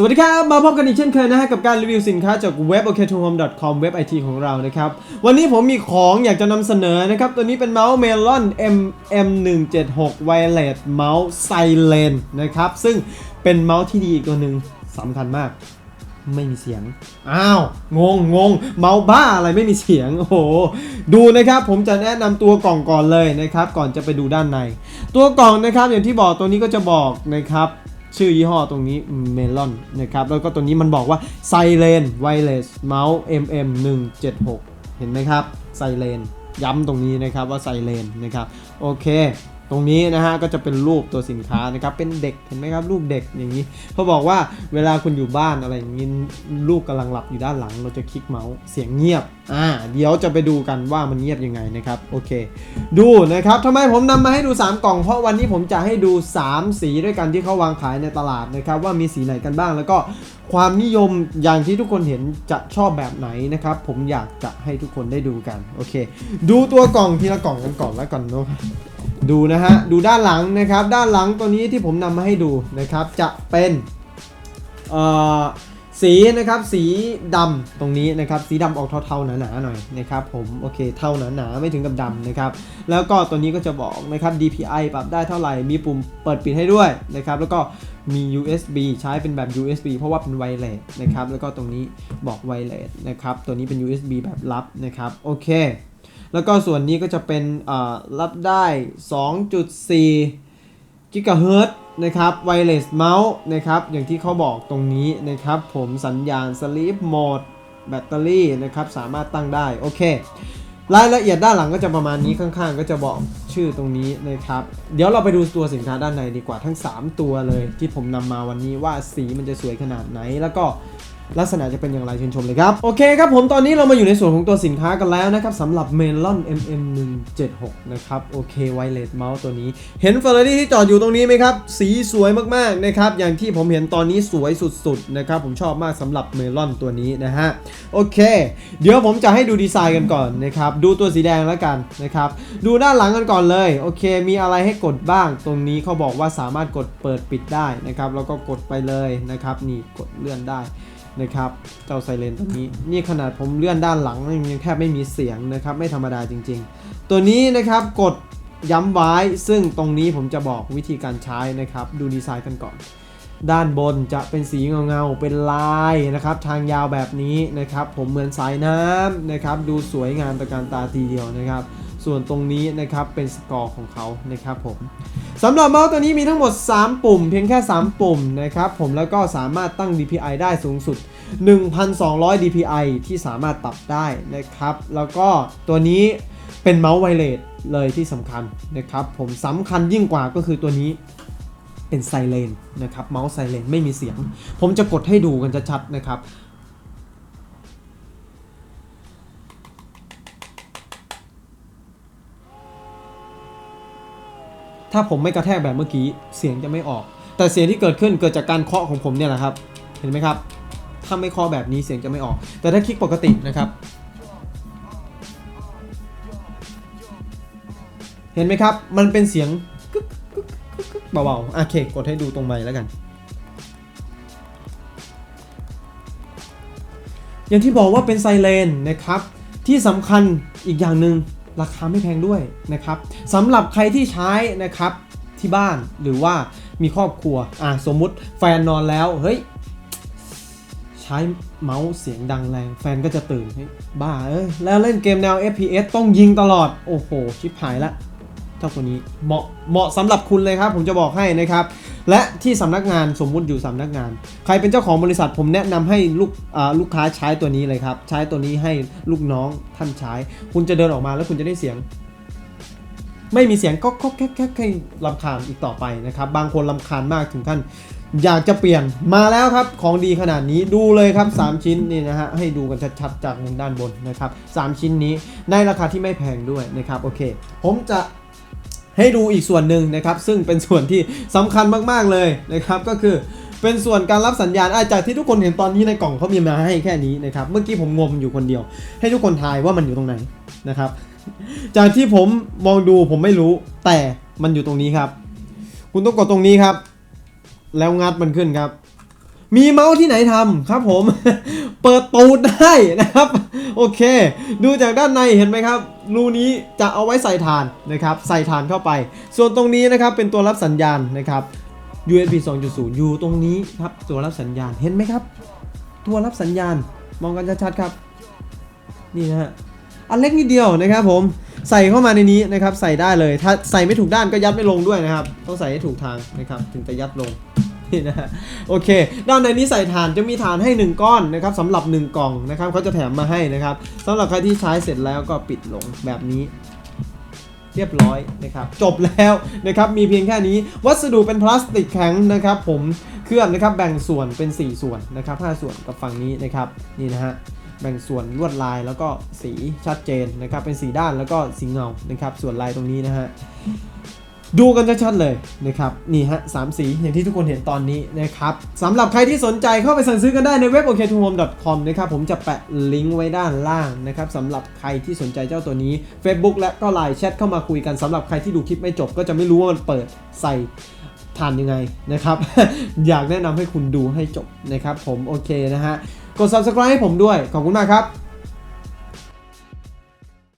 สวัสดีครับ มาพบกันอีกเช่นเคยนะฮะกับการรีวิวสินค้าจากเว็บ o k t o h o m e c o m เว็บไอทีของเรานะครับ วันนี้ผมมีของอยากจะนำเสนอนะครับ ตัวนี้เป็นเมาส์ Melon MM176 Wireless Mouse Silent นะครับ ซึ่งเป็นเมาส์ที่ดีอีกตัวหนึ่งสำคัญมาก ไม่มีเสียง อ้าว งงงงเมาส์บ้าอะไรไม่มีเสียง โอ้โห ดูนะครับผมจะแนะนำตัวกล่องก่อนเลยนะครับ ก่อนจะไปดูด้านใน ตัวกล่องนะครับอย่างที่บอกตัวนี้ก็จะบอกนะครับ ชื่อยี่ห้อตรงนี้เมลอนนะครับ แล้วก็ตัวนี้มันบอกว่าไซเลนไวเลสเมาส์ MM 176 เห็นไหมครับไซเลนย้ำตรงนี้นะครับว่าไซเลนนะครับ โอเค ตรงนี้นะฮะก็จะเป็นรูปตัวสินค้านะครับเป็นเด็กเห็นไหมครับรูปเด็กอย่างนี้เขาบอกว่าเวลาคุณอยู่บ้านอะไรอย่างนี้ลูกกำลังหลับอยู่ด้านหลัง เราจะคลิกเมาส์เสียงเงียบอ่าเดี๋ยวจะไปดูกันว่ามันเงียบยังไงนะครับโอเค ดูนะครับทำไมผมนำมาให้ดู 3 กล่อง เพราะวันนี้ผมจะให้ดู 3 สีด้วยกันที่เขาวางขายในตลาดนะครับว่ามีสีไหนกันบ้างแล้วก็ความนิยมอย่างที่ทุกคนเห็นจะชอบแบบไหนนะครับ ผมอยากจะให้ทุกคนได้ดูกันโอเค ดูตัวกล่องทีละกล่องกันก่อนแล้วกันเนาะ ดูนะฮะ ดูด้านหลังนะครับ ด้านหลังตัวนี้ที่ผมนำมาให้ดูนะครับ จะเป็นสีนะครับสีดำตรงนี้นะครับ สีดำออกเทาๆหนาๆหน่อยนะครับ ผมโอเคเทาหนาๆไม่ถึงกับดำนะครับ แล้วก็ตัวนี้ก็จะบอกนะครับ DPI ปรับได้เท่าไหร่ มีปุ่มเปิดปิดให้ด้วยนะครับ แล้วก็มี USB ใช้เป็นแบบ USB เพราะว่าเป็นไวเลสนะครับ แล้วก็ตรงนี้บอกไวเลสนะครับ ตัวนี้เป็น USB แบบลับนะครับ โอเค แล้วก็ส่วนนี้ก็จะเป็นรับได้ 2.4 กิกะเฮิรต์นะครับไวเลสเมาส์นะครับอย่างที่เขาบอกตรงนี้นะครับผมสัญญาณ Sleep Mode แบตเตอรี่นะครับสามารถตั้งได้ โอเค รายละเอียดด้านหลังก็จะประมาณนี้ข้างๆ ก็จะบอกชื่อตรงนี้นะครับ เดี๋ยวเราไปดูตัวสินค้าด้านในดีกว่าทั้ง 3 ตัวเลย ที่ผมนำมาวันนี้ว่าสีมันจะสวยขนาดไหน แล้วก็ ลักษณะจะเป็นอย่างไรเชิญชมเลยครับ โอเคครับผมตอนนี้เรามาอยู่ในส่วนของตัวสินค้ากันแล้วนะครับสำหรับ Melon MM176 นะครับโอเคไวเลสเมาส์ตัวนี้ เห็นเฟอร์รารี่ที่จอดอยู่ตรงนี้ไหมครับ สีสวยมากๆนะครับอย่างที่ผมเห็นตอนนี้สวยสุดๆนะครับผมชอบมากสำหรับเมลอนตัวนี้นะฮะโอเค เดี๋ยวผมจะให้ดูดีไซน์กันก่อนนะครับดูตัวสีแดงแล้วกันนะครับดูด้านหลังกันก่อนเลยโอเค มีอะไรให้กดบ้าง ตรงนี้เขาบอกว่าสามารถกดเปิดปิดได้นะครับแล้วก็กดไปเลยนะครับนี่กดเลื่อนได้ นะครับ เจ้าไซเรนตัวนี้ นี่ขนาดผมเลื่อนด้านหลังยังแทบไม่มีเสียงนะครับ ไม่ธรรมดาจริง ๆ ตัวนี้นะครับกดย้ำไว้ ซึ่งตรงนี้ผมจะบอกวิธีการใช้นะครับ ดูดีไซน์กันก่อน ด้านบนจะเป็นสีเงาๆเป็นลายนะครับ ทางยาวแบบนี้นะครับ ผมเหมือนสายน้ำนะครับ ดูสวยงามตระการตาทีเดียวนะครับ ส่วนตรงนี้นะครับเป็นสกอร์ของเขานะครับผมสำหรับเมาส์ตัวนี้มีทั้งหมด 3 ปุ่ม เพียงแค่ 3 ปุ่มนะครับผมแล้วก็สามารถตั้ง DPI ได้สูงสุด 1,200 DPI ที่สามารถปรับได้นะครับ แล้วก็ตัวนี้เป็นเมาส์ไวเลสเลยที่สำคัญนะครับ ผมสำคัญยิ่งกว่าก็คือตัวนี้เป็นไซเลนนะครับเมาส์ไซเลนไม่มีเสียง ผมจะกดให้ดูกันชัดๆนะครับ ถ้าผมไม่กระแทกแบบเมื่อกี้เสียงจะไม่ออก แต่เสียงที่เกิดขึ้นเกิดจากการเคาะของผมเนี่ยแหละครับ เห็นไหมครับ ถ้าไม่เคาะแบบนี้เสียงจะไม่ออก แต่ถ้าคลิกปกตินะครับ เห็นไหมครับ มันเป็นเสียงเบาๆโอเค กดให้ดูตรงไมค์แล้วกัน อย่างที่บอกว่าเป็นไซเรนนะครับ ที่สำคัญอีกอย่างหนึ่ง ราคาไม่แพงด้วยนะครับสำหรับใครที่ใช้นะครับที่บ้านหรือว่ามีครอบครัวอะสมมุติแฟนนอนแล้วเฮ้ยใช้เมาส์เสียงดังแรงแฟนก็จะตื่นเฮ้ยบ้าเอ้ยแล้วเล่นเกมแนว FPS ต้องยิงตลอด โอ้โห ชิบหายละเจ้าคนนี้เหมาะเหมาะสำหรับคุณเลยครับ ผมจะบอกให้นะครับ และที่สำนักงานสมมุติอยู่สำนักงาน ใครเป็นเจ้าของบริษัทผมแนะนำให้ลูกลูกค้าใช้ตัวนี้เลยครับ ใช้ตัวนี้ให้ลูกน้องท่านใช้ คุณจะเดินออกมาแล้วคุณจะได้เสียง ไม่มีเสียงก็ก็แค่แค่แค่ลำคาญอีกต่อไปนะครับ บางคนลำคาญมากถึงขั้นอยากจะเปลี่ยนมาแล้วครับของดีขนาดนี้ดูเลยครับ 3 ชิ้นนี่นะฮะให้ดูกันชัดๆจากด้านบนนะครับ 3 ชิ้นนี้ในราคาที่ไม่แพงด้วยนะครับโอเค ผมจะ ให้ดูอีกส่วนหนึ่งนะครับ ซึ่งเป็นส่วนที่สำคัญมากๆเลยนะครับก็คือเป็นส่วนการรับสัญญาณอาจากที่ทุกคนเห็นตอนนี้ในกล่องเขามีมาให้แค่นี้นะครับ เมื่อกี้ผมงมอยู่คนเดียว ให้ทุกคนทายว่ามันอยู่ตรงไหนนะครับ จากที่ผมมองดูผมไม่รู้แต่มันอยู่ตรงนี้ครับ คุณต้องกดตรงนี้ครับ แล้วงัดมันขึ้นครับ มีเมาส์ที่ไหนทำครับผม เปิดตูดได้นะครับ โอเค ดูจากด้านในเห็นไหมครับรูนี้จะเอาไว้ใส่ฐานนะครับ ใส่ฐานเข้าไป ส่วนตรงนี้นะครับเป็นตัวรับสัญญาณนะครับ USB 2.0อยู่ตรงนี้ครับตัวรับสัญญาณเห็นไหมครับ ตัวรับสัญญาณมองกันชัดๆครับ นี่นะฮะอันเล็กนิดเดียวนะครับผมใส่เข้ามาในนี้นะครับ ใส่ได้เลย ถ้าใส่ไม่ถูกด้านก็ยัดไม่ลงด้วยนะครับ ต้องใส่ให้ถูกทางนะครับ ถึงจะยัดลง นี่นะโอเค ด้านในนี้ใส่ฐานจะมีฐานให้ 1 ก้อนนะครับสำหรับ 1 กล่องนะครับเขาจะแถมมาให้นะครับสำหรับใครที่ใช้เสร็จแล้วก็ปิดลงแบบนี้เรียบร้อยนะครับจบแล้วนะครับมีเพียงแค่นี้วัสดุเป็นพลาสติกแข็งนะครับผมเคลือบนะครับแบ่งส่วนเป็น 4 ส่วนนะครับ5ส่วนกับฝั่งนี้นะครับนี่นะฮะแบ่งส่วนลวดลายแล้วก็สีชัดเจนนะครับเป็นสีด้านแล้วก็สีเงานะครับส่วนลายตรงนี้นะฮะ ดูกันชัดๆเลยนะครับนี่ฮะสามสีอย่างที่ทุกคนเห็นตอนนี้นะครับสำหรับใครที่สนใจเข้าไปสั่งซื้อกันได้ในเว็บ o k t o h o m e c o m นะครับผมจะแปะลิงก์ไว้ด้านล่างนะครับสำหรับใครที่สนใจเจ้าตัวนี้ Facebook และก็ไลน์แชทเข้ามาคุยกันสำหรับใครที่ดูคลิปไม่จบก็จะไม่รู้ว่ามันเปิดใส่ทานยังไงนะครับ อยากแนะนำให้คุณดูให้จบนะครับผมโอเคนะฮะกด subscribe ให้ผมด้วยขอบคุณมากครับ